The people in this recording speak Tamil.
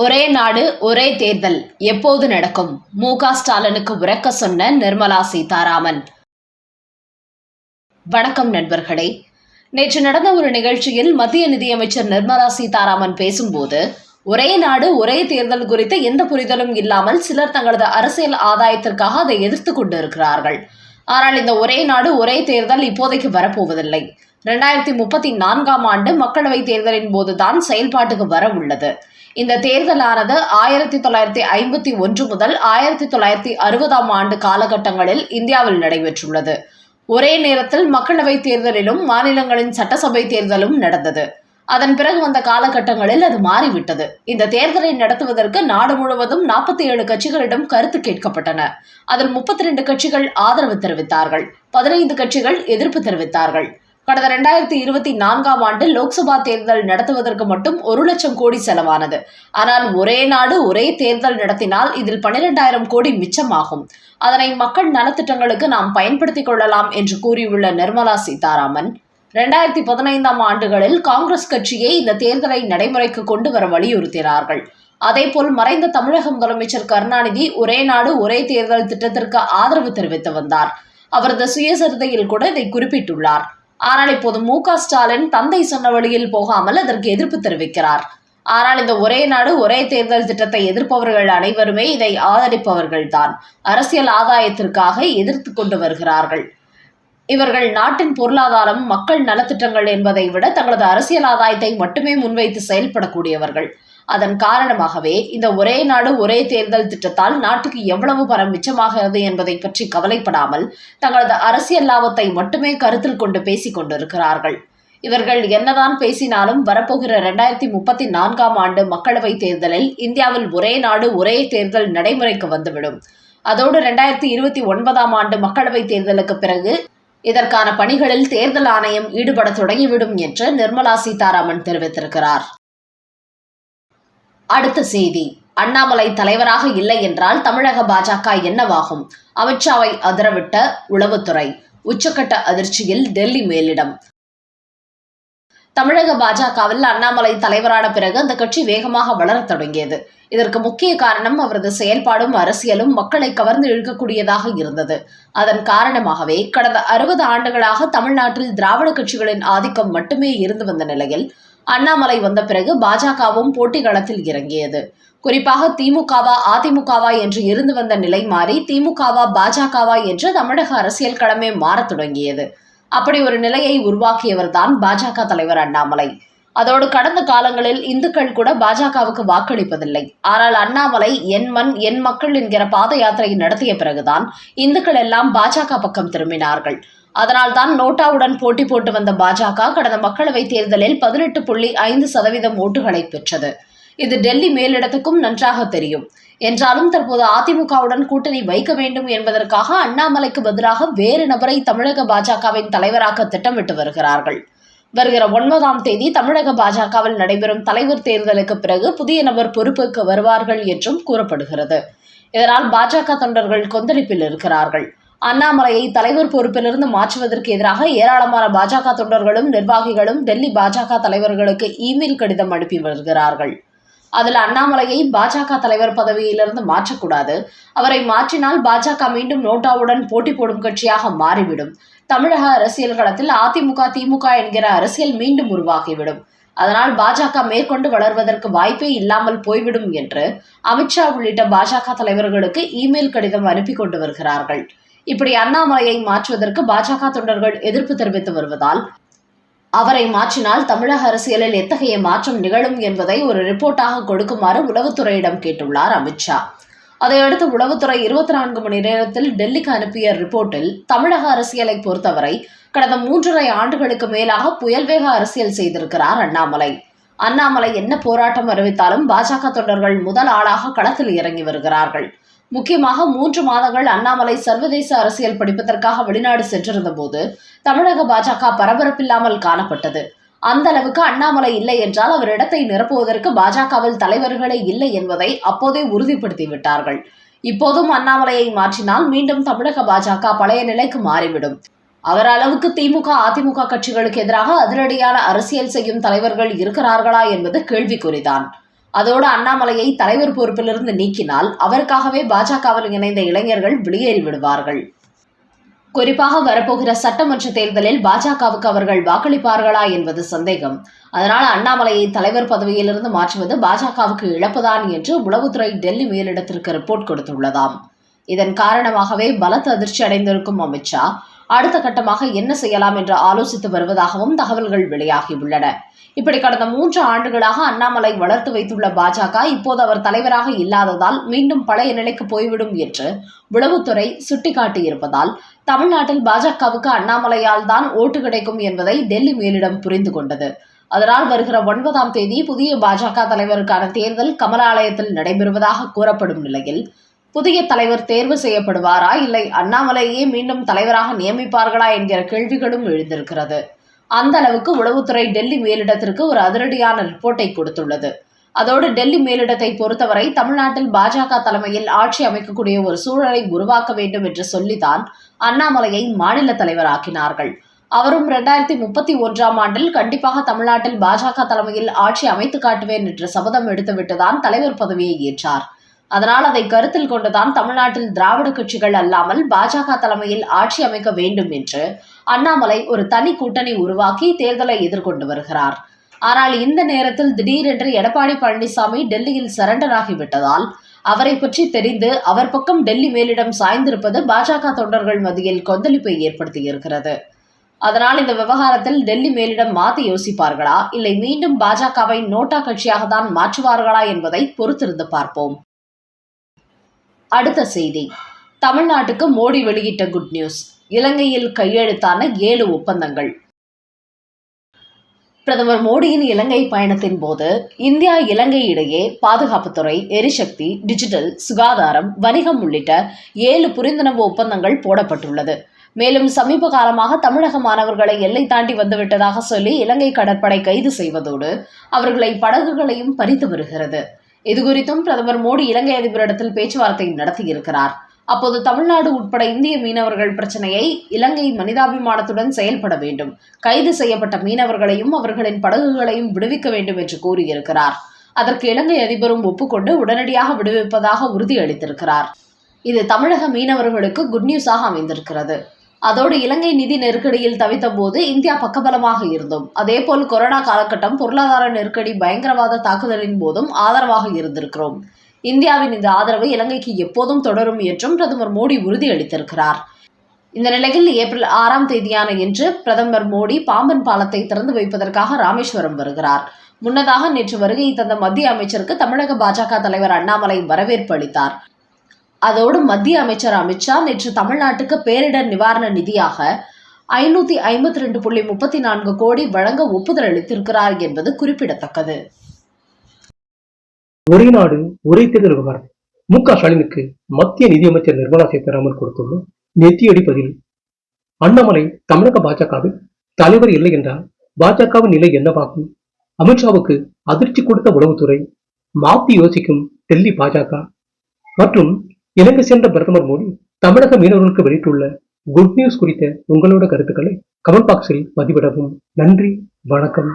ஒரே நாடு ஒரே தேர்தல் எப்போது நடக்கும்? மு க ஸ்டாலினுக்கு உரக்க சொன்ன நிர்மலா சீதாராமன். வணக்கம் நண்பர்களே. நேற்று நடந்த ஒரு நிகழ்ச்சியில் மத்திய நிதியமைச்சர் நிர்மலா சீதாராமன் பேசும்போது ஒரே நாடு ஒரே தேர்தல் குறித்த எந்த புரிதலும் இல்லாமல் சிலர் தங்களது அரசியல் ஆதாயத்திற்காக அதை எதிர்த்து கொண்டிருக்கிறார்கள். ஆனால் இந்த ஒரே நாடு ஒரே தேர்தல் இப்போதைக்கு வரப்போவதில்லை. இரண்டாயிரத்தி முப்பத்தி நான்காம் ஆண்டு மக்களவைத் தேர்தலின் போதுதான் செயல்பாட்டுக்கு வர உள்ளது. இந்த தேர்தலானது ஆயிரத்தி தொள்ளாயிரத்தி ஐம்பத்தி ஒன்று முதல் ஆயிரத்தி தொள்ளாயிரத்தி அறுபதாம் ஆண்டு காலகட்டங்களில் இந்தியாவில் நடைபெற்றுள்ளது. ஒரே நேரத்தில் மக்களவைத் தேர்தலிலும் மாநிலங்களின் சட்டசபை தேர்தலும் நடந்தது. அதன் பிறகு வந்த காலகட்டங்களில் அது மாறிவிட்டது. இந்த தேர்தலை நடத்துவதற்கு நாடு முழுவதும் நாற்பத்தி ஏழு கட்சிகளிடம் கருத்து கேட்கப்பட்டன. அதில் முப்பத்தி ரெண்டு கட்சிகள் ஆதரவு தெரிவித்தார்கள். பதினைந்து கட்சிகள் எதிர்ப்பு தெரிவித்தார்கள். கடந்த இரண்டாயிரத்தி இருபத்தி நான்காம் ஆண்டு லோக்சபா தேர்தல் நடத்துவதற்கு மட்டும் ஒரு லட்சம் கோடி செலவானது. ஆனால் ஒரே நாடு ஒரே தேர்தல் நடத்தினால் இதில் பனிரெண்டாயிரம் கோடி மிச்சமாகும். அதனை மக்கள் நலத்திட்டங்களுக்கு நாம் பயன்படுத்திக் கொள்ளலாம் என்று கூறியுள்ள நிர்மலா சீதாராமன் இரண்டாயிரத்தி பதினைந்தாம் ஆண்டுகளில் காங்கிரஸ் கட்சியே இந்த தேர்தலை நடைமுறைக்கு கொண்டு வர வலியுறுத்தினார்கள். அதேபோல் மறைந்த தமிழக முதலமைச்சர் கருணாநிதி ஒரே நாடு ஒரே தேர்தல் திட்டத்திற்கு ஆதரவு தெரிவித்து வந்தார். அவரது சுயசரிதையில் கூட இதை குறிப்பிட்டுள்ளார். ஆனால் இப்போது மு ஸ்டாலின் தந்தை சொன்ன வழியில் போகாமல் அதற்கு எதிர்ப்பு தெரிவிக்கிறார். ஆனால் இந்த ஒரே நாடு ஒரே தேர்தல் திட்டத்தை எதிர்ப்பவர்கள் அனைவருமே இதை ஆதரிப்பவர்கள்தான். அரசியல் ஆதாயத்திற்காக எதிர்த்து கொண்டு வருகிறார்கள். இவர்கள் நாட்டின் பொருளாதாரம் மக்கள் நலத்திட்டங்கள் என்பதை விட தங்களது அரசியல் ஆதாயத்தை மட்டுமே முன்வைத்து செயல்படக்கூடியவர்கள். அதன் காரணமாகவே இந்த ஒரே நாடு ஒரே தேர்தல் திட்டத்தால் நாட்டுக்கு எவ்வளவு பணம் மிச்சமாகிறது என்பதை பற்றி கவலைப்படாமல் தங்களது அரசியல் லாபத்தை மட்டுமே கருத்தில் கொண்டு பேசிக் கொண்டிருக்கிறார்கள். இவர்கள் என்னதான் பேசினாலும் வரப்போகிற இரண்டாயிரத்தி முப்பத்தி நான்காம் ஆண்டு மக்களவைத் தேர்தலில் இந்தியாவில் ஒரே நாடு ஒரே தேர்தல் நடைமுறைக்கு வந்துவிடும். அதோடு இரண்டாயிரத்தி இருபத்தி ஒன்பதாம் ஆண்டு மக்களவைத் தேர்தலுக்கு பிறகு இதற்கான பணிகளில் தேர்தல் ஆணையம் ஈடுபட தொடங்கிவிடும் என்று நிர்மலா சீதாராமன் தெரிவித்திருக்கிறார். அடுத்த செய்தி. அண்ணாமலை தலைவராக இல்லை என்றால் தமிழக பாஜக என்னவாகும்? அமித்ஷாவை அதிரவிட்ட உளவுத்துறை. உச்சக்கட்ட அதிர்ச்சியில் டெல்லி மேலிடம். தமிழக பாஜகவில் அண்ணாமலை தலைவரான பிறகு அந்த கட்சி வேகமாக வளரத் தொடங்கியது. இதற்கு முக்கிய காரணம் அவரது செயல்பாடும் அரசியலும் மக்களை கவர்ந்து இழுக்கக்கூடியதாக இருந்தது. அதன் காரணமாகவே கடந்த அறுபது ஆண்டுகளாக தமிழ்நாட்டில் திராவிட கட்சிகளின் ஆதிக்கம் மட்டுமே இருந்து வந்த நிலையில் அண்ணாமலை வந்த பிறகு பாஜகவும் போட்டி களத்தில் இறங்கியது. குறிப்பாக திமுகவா அதிமுகவா என்று இருந்து வந்த நிலை மாறி திமுகவா பாஜகவா என்று தமிழக அரசியல் களமே மாறத் தொடங்கியது. அப்படி ஒரு நிலையை உருவாக்கியவர் தான் பாஜக தலைவர் அண்ணாமலை. அதோடு கடந்த காலங்களில் இந்துக்கள் கூட பாஜகவுக்கு வாக்களிப்பதில்லை. ஆனால் அண்ணாமலை என் மண் என் மக்கள் என்கிற பாத யாத்திரை நடத்திய பிறகுதான் இந்துக்கள் எல்லாம் பாஜக பக்கம் திரும்பினார்கள். அதனால்தான் நோட்டாவுடன் போட்டி போட்டு வந்த பாஜக கடந்த மக்களவைத் தேர்தலில் பதினெட்டு புள்ளி ஐந்து சதவீதம் ஓட்டுகளை பெற்றது. இது டெல்லி மேலிடத்துக்கும் நன்றாக தெரியும். என்றாலும் தற்போது அதிமுகவுடன் கூட்டணி வைக்க வேண்டும் என்பதற்காக அண்ணாமலைக்கு பதிலாக வேறு நபரை தமிழக பாஜகவின் தலைவராக திட்டமிட்டு வருகிறார்கள். வருகிற ஒன்பதாம் தேதி தமிழக பாஜகவில் நடைபெறும் தலைவர் தேர்தலுக்கு பிறகு புதிய நபர் பொறுப்புக்கு வருவார்கள் என்றும் கூறப்படுகிறது. இதனால் பாஜக தொண்டர்கள் கொந்தளிப்பில் இருக்கிறார்கள். அண்ணாமலையை தலைவர் பொறுப்பிலிருந்து மாற்றுவதற்கு எதிராக ஏராளமான பாஜக தொண்டர்களும் நிர்வாகிகளும் டெல்லி பாஜக தலைவர்களுக்கு இமெயில் கடிதம் அனுப்பி வருகிறார்கள். அதில் அண்ணாமலையை பாஜக தலைவர் பதவியிலிருந்து மாற்றக்கூடாது. அவரை மாற்றினால் பாஜக மீண்டும் நோட்டாவுடன் போட்டி போடும் கட்சியாக மாறிவிடும். தமிழக அரசியல் களத்தில் அதிமுக திமுக என்கிற அரசியல் மீண்டும் உருவாகிவிடும். அதனால் பாஜக மேற்கொண்டு வளர்வதற்கு வாய்ப்பே இல்லாமல் போய்விடும் என்று அமித்ஷா உள்ளிட்ட பாஜக தலைவர்களுக்கு இமெயில் கடிதம் அனுப்பி கொண்டு வருகிறார்கள். இப்படி அண்ணாமலையை மாற்றுவதற்கு பாஜக தொண்டர்கள் எதிர்ப்பு தெரிவித்து வருவதால் அவரை மாற்றினால் தமிழக அரசியலில் எத்தகைய மாற்றம் நிகழும் என்பதை ஒரு ரிப்போர்ட்டாக கொடுக்குமாறு உளவுத்துறையிடம் கேட்டுள்ளார் அமித்ஷா அதையடுத்து உளவுத்துறை இருபத்தி நான்கு மணி நேரத்தில் டெல்லிக்கு அனுப்பிய ரிப்போர்ட்டில் தமிழக அரசியலை பொறுத்தவரை கடந்த மூன்றரை ஆண்டுகளுக்கு மேலாக புயல்வேக அரசியல் செய்திருக்கிறார் அண்ணாமலை. அண்ணாமலை என்ன போராட்டம் அறிவித்தாலும் பாஜக தொண்டர்கள் முதல் ஆளாக களத்தில் இறங்கி வருகிறார்கள். முக்கியமாக மூன்று மாதங்கள் அண்ணாமலை சர்வதேச அரசியல் படிப்பதற்காக வெளிநாடு சென்றிருந்த போது தமிழக பாஜக பரபரப்பில்லாமல் காணப்பட்டது. அந்த அளவுக்கு அண்ணாமலை இல்லை என்றால் அவர் இடத்தை நிரப்புவதற்கு பாஜகவில் தலைவர்களே இல்லை என்பதை அப்போதே உறுதிப்படுத்தி விட்டார்கள். இப்போதும் அண்ணாமலையை மாற்றினால் மீண்டும் தமிழக பாஜக பழைய நிலைக்கு மாறிவிடும். அவர் அளவுக்கு திமுக அதிமுக கட்சிகளுக்கு எதிராக அதிரடியான அரசியல் செய்யும் தலைவர்கள் இருக்கிறார்களா என்பது கேள்விக்குறிதான். அதோடு அண்ணாமலையை தலைவர் பொறுப்பிலிருந்து நீக்கினால் அவருக்காகவே பாஜகவில் இணைந்த இளைஞர்கள் வெளியேறி விடுவார்கள். குறிப்பாக வரப்போகிற சட்டமன்ற தேர்தலில் பாஜகவுக்கு அவர்கள் வாக்களிப்பார்களா என்பது சந்தேகம். அதனால் அண்ணாமலையை தலைவர் பதவியிலிருந்து மாற்றுவது பாஜகவுக்கு இழப்புதான் என்று உளவுத்துறை டெல்லி மேலிடத்திற்கு ரிப்போர்ட் கொடுத்துள்ளதாம். இதன் காரணமாகவே பலத்த அதிர்ச்சி அடைந்திருக்கும் அமித்ஷா அடுத்த கட்டமாக என்ன செய்யலாம் என்று ஆலோசித்து வருவதாகவும் தகவல்கள் வெளியாகியுள்ளன இப்படி கடந்த மூன்று ஆண்டுகளாக அண்ணாமலை வளர்த்து வைத்துள்ள பாஜக இப்போது அவர் தலைவராக இல்லாததால் மீண்டும் பழைய நிலைக்கு போய்விடும் என்று உளவுத்துறை சுட்டிக்காட்டியிருப்பதால் தமிழ்நாட்டில் பாஜகவுக்கு அண்ணாமலையால் தான் ஓட்டு கிடைக்கும் என்பதை டெல்லி மேலிடம் புரிந்து கொண்டது. அதனால் வருகிற ஒன்பதாம் தேதி புதிய பாஜக தலைவருக்கான தேர்தல் கமலாலயத்தில் நடைபெறுவதாக கூறப்படும் நிலையில் புதிய தலைவர் தேர்வு செய்யப்படுவாரா இல்லை அண்ணாமலையே மீண்டும் தலைவராக நியமிப்பார்களா என்கிற கேள்விகளும் எழுந்திருக்கிறது. அந்த அளவுக்கு உளவுத்துறை டெல்லி மேலிடத்திற்கு ஒரு அதிரடியான ரிப்போர்ட்டை கொடுத்துள்ளது. அதோடு டெல்லி மேலிடத்தை பொறுத்தவரை தமிழ்நாட்டில் பாஜக தலைமையில் ஆட்சி அமைக்கக்கூடிய ஒரு சூழலை உருவாக்க வேண்டும் என்று சொல்லித்தான் அண்ணாமலையை மாநில தலைவராக்கினார்கள். அவரும் இரண்டாயிரத்தி முப்பத்தி ஒன்றாம் ஆண்டில் கண்டிப்பாக தமிழ்நாட்டில் பாஜக தலைமையில் ஆட்சி அமைத்து காட்டுவேன் என்று சபதம் எடுத்துவிட்டுதான் தலைவர் பதவியை ஏற்றார். அதனால் அதை கருத்தில் கொண்டுதான் தமிழ்நாட்டில் திராவிட கட்சிகள் அல்லாமல் பாஜக தலைமையில் ஆட்சி அமைக்க வேண்டும் என்று அண்ணாமலை ஒரு தனி கூட்டணி உருவாக்கி தேர்தலை எதிர்கொண்டு வருகிறார். ஆனால் இந்த நேரத்தில் திடீரென்று எடப்பாடி பழனிசாமி டெல்லியில் சரண்டர் ஆகிவிட்டதால் அவரை பற்றி தெரிந்து அவர் பக்கம் டெல்லி மேலிடம் சாய்ந்திருப்பது பாஜக தொண்டர்கள் மத்தியில் கொந்தளிப்பை ஏற்படுத்தியிருக்கிறது. அதனால் இந்த விவகாரத்தில் டெல்லி மேலிடம் மாற்றி யோசிப்பார்களா? இல்லை மீண்டும் பாஜகவை நோட்டா கட்சியாக தான் மாற்றுவார்களா என்பதை பொறுத்திருந்து பார்ப்போம். அடுத்த செய்தி. தமிழ்நாட்டுக்கு மோடி வெளியிட்ட குட் நியூஸ். இலங்கையில் கையெழுத்தான ஏழு ஒப்பந்தங்கள். பிரதமர் மோடியின் இலங்கை பயணத்தின் போது இந்தியா இலங்கை இடையே பாதுகாப்புத்துறை எரிசக்தி டிஜிட்டல் சுகாதாரம் வணிகம் உள்ளிட்ட ஏழு புரிந்துணர்வு ஒப்பந்தங்கள் போடப்பட்டுள்ளது. மேலும் சமீப காலமாக தமிழக மாணவர்களை எல்லை தாண்டி வந்துவிட்டதாக சொல்லி இலங்கை கடற்படை கைது செய்வதோடு அவர்களை படகுகளையும் பறித்து வருகிறது. இதுகுறித்தும் பிரதமர் மோடி இலங்கை அதிபரிடத்தில் பேச்சுவார்த்தை நடத்தியிருக்கிறார். அப்போது தமிழ்நாடு உட்பட இந்திய மீனவர்கள் பிரச்சனையை இலங்கை மனிதாபிமானத்துடன் செயல்பட வேண்டும். கைது செய்யப்பட்ட மீனவர்களையும் அவர்களின் படகுகளையும் விடுவிக்க வேண்டும் என்று கூறியிருக்கிறார். அதற்கு இலங்கை அதிபரும் ஒப்புக்கொண்டு உடனடியாக விடுவிப்பதாக உறுதியளித்திருக்கிறார். இது தமிழக மீனவர்களுக்கு குட் நியூஸாக அமைந்திருக்கிறது. அதோடு இலங்கை நிதி நெருக்கடியில் தவித்த போது இந்தியா பக்கபலமாக இருந்தோம். அதேபோல் கொரோனா காலகட்டம் பொருளாதார நெருக்கடி பயங்கரவாத தாக்குதலின் போதும் ஆதரவாக இருந்திருக்கிறோம். இந்தியாவின் இந்த ஆதரவு இலங்கைக்கு எப்போதும் தொடரும் என்றும் பிரதமர் மோடி உறுதியளித்திருக்கிறார். இந்த நிலையில் ஏப்ரல் ஆறாம் தேதியான இன்று பிரதமர் மோடி பாம்பன் பாலத்தை திறந்து வைப்பதற்காக ராமேஸ்வரம் வருகிறார். முன்னதாக நேற்று வருகை தந்த மத்திய அமைச்சருக்கு தமிழக பாஜக தலைவர் அண்ணாமலை வரவேற்பு அளித்தார். அதோடு மத்திய அமைச்சர் அமித்ஷா நேற்று தமிழ்நாட்டுக்கு பேரிடர் நிவாரண நிதியாக ஐநூத்தி ஐம்பத்தி ரெண்டு புள்ளி முப்பத்தி நான்கு கோடி வழங்க ஒப்புதல் அளித்திருக்கிறார் என்பது குறிப்பிடத்தக்கது. ஒரே நாடு ஒரே தேர்தல் விவகாரம். மு க ஸ்டாலினுக்கு மத்திய நிதியமைச்சர் நிர்மலா சீதாராமன் கொடுத்துள்ள நெத்தியடி பதில். அண்ணாமலை தமிழக பாஜகவில் தலைவர் இல்லை என்றால் பாஜகவின் நிலை என்னவாகும்? அமித்ஷாவுக்கு அதிர்ச்சி கொடுத்த உளவுத்துறை மாத்தி யோசிக்கும் டெல்லி பாஜக. மற்றும் இலங்கை சென்ற பிரதமர் மோடி தமிழக மீனவர்களுக்கு வெளியிட்டுள்ள குட் நியூஸ் குறித்த உங்களோட கருத்துக்களை கமெண்ட் பாக்ஸில் பதிவிடவும். நன்றி வணக்கம்.